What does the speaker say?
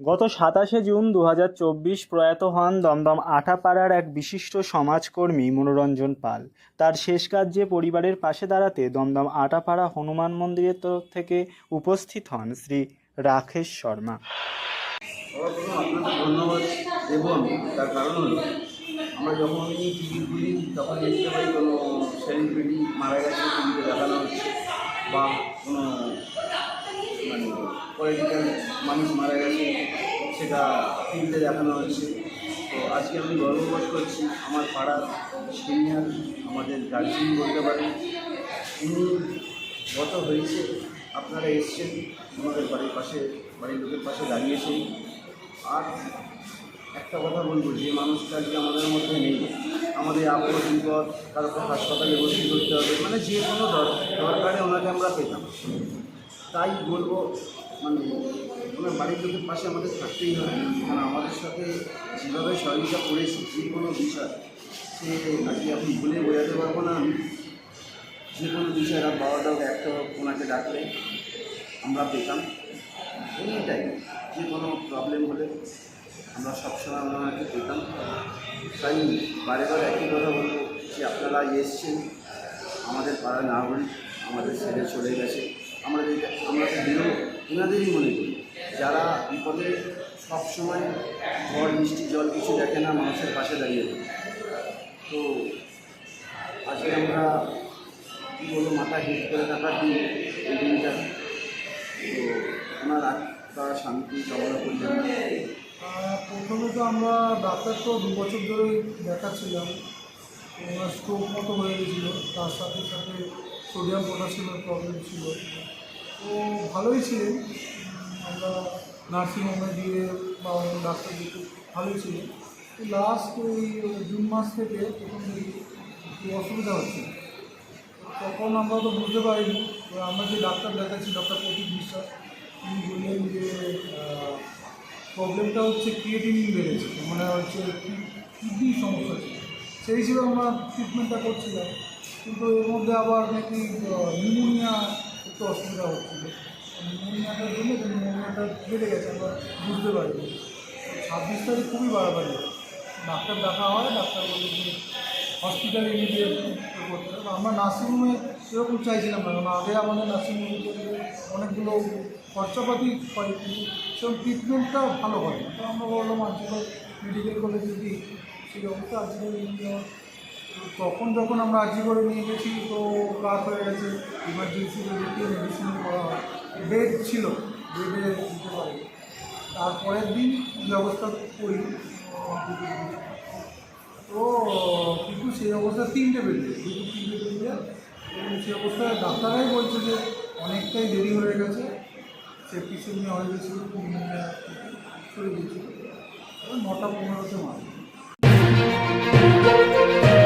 গত সাতাশে জুন দু হাজার চব্বিশ প্রয়াত হন দমদম আটাপাড়ার এক বিশিষ্ট সমাজকর্মী মনোরঞ্জন পাল। তার শেষ কার্যে পরিবারের পাশে দাঁড়াতে দমদম আটাপাড়া হনুমান মন্দিরের তরফ থেকে উপস্থিত হন শ্রী রাকেশ শর্মা। হচ্ছে, বা পলিটিক্যাল মানুষ মারা গেছে, সেটা টিভিতে দেখানো হচ্ছে তো আজকে আমি গর্ববোধ করছি আমার পাড়ার সিনিয়র, আমাদের গার্জিয়ান বলতে পারেন। উনি গত হয়েছে, আপনারা এসছেন আমাদের বাড়ির পাশে, বাড়ির লোকের পাশে দাঁড়িয়েছেন। আর একটা কথা বলব, যে মানুষটা আজকে আমাদের মধ্যে নেই। আমাদের আপদ বিপদ কারোকে হাসপাতালে ভর্তি করতে হবে মানে যে কোনো দর- দরকারে ওনাকে আমরা পেতাম। তাই বলব মানে ওনার বাড়ির লোকের পাশে আমাদের থাকতেই হবে। কারণ আমাদের সাথে যেভাবে সহযোগিতা করেছি, যে কোনো বিষয়, সে আজকে আপনি বলে বোঝাতে পারব না আমি। যে কোনো বিষয় রাত বারোটা হোক একটা হোক, ওনাকে ডাকলে আমরা পেতাম। এনি টাইম যে কোনো প্রবলেম হলে আমরা সবসময় ওনাকে পেতাম। তাই বারে বারে একই কথা বলব, যে আপনারা এসছেন, আমাদের পাড়ার নাগরিক, আমাদের ছেড়ে চলে গেছে। আমরা আমরা ওনাদেরই মনে করি। যারা বিপদে সবসময় ঝড় মিষ্টি জল কিছু দেখে না মানুষের পাশে দাঁড়িয়ে। তো আজকে আমরা কী বলব মাথা হিট করে থাকার দিন এই দিনটা তো ওনার আত্মা শান্তি কামনা আহ, প্রথমে তো আমরা ডাক্তার তো দু বছর ধরেই দেখাচ্ছিলাম। স্ট্রোক মতো হয়ে গেছিল, তার সাথে সাথে সোডিয়াম পটাশিয়ামের প্রবলেম ছিল। তো ভালোই ছিলেন, আমরা নার্সিংহোমে দিয়ে বা অন্য ডাক্তার দিকে ভালোই ছিলেন। তো লাস্ট ওই জুন মাস থেকে তখন একটু অসুবিধা হচ্ছে। তখন আমরা তো বুঝতে পারিনি আমরা যে ডাক্তার দেখাচ্ছি ডক্টর প্রতীক বিশ্বাস তিনি বললেন যে প্রবলেমটা হচ্ছে ক্রিয়েটিনিন বেড়েছে মানে হচ্ছে কিডনি সমস্যা ছিল। সেই হিসেবে আমরা ট্রিটমেন্টটা করছিলাম। কিন্তু এর মধ্যে আবার নাকি নিউমোনিয়া একটু অসুবিধা হচ্ছিল। নিউমোনিয়াটার জন্য নিউমোনিয়াটা বেড়ে গেছে, আমরা বুঝতে পারিনি। ছাব্বিশ তারিখ খুবই বাড়াবাড়ি। ডাক্তার দেখা হয়, ডাক্তার বলে যে হসপিটালে ইমিডিয়েট করতে হবে। আমরা নার্সিংহোমে সেরকম চাইছিলাম না, কারণ আগে আমাদের নার্সিংহোমে অনেকগুলো খরচাপাতি কিন্তু সেরকম ট্রিটমেন্টটা ভালো হয় তো আমরা বললাম আজকাল মেডিকেল কলেজে দিই সেই অবস্থা আজকাল তখন যখন আমরা করে নিয়ে গেছি, তো রাত হয়ে গেছে। ইমার্জেন্সিতে যেতে মেডিসিন করা হয়। বেড ছিল বেডে দিতে পারে। তারপরের দিন ব্যবস্থা করি। তো কিন্তু সেই অবস্থা তিনটে বেরিয়ে দুটো তিনটে বেরিয়ে এবং সেই অবস্থায় ডাক্তারাই বলছে যে অনেকটাই দেরি হয়ে গেছে। সেপ্টিসেমিয়া হয়ে গেছিল চলে গেছিল। নটা পনেরোতে মারা Thank you.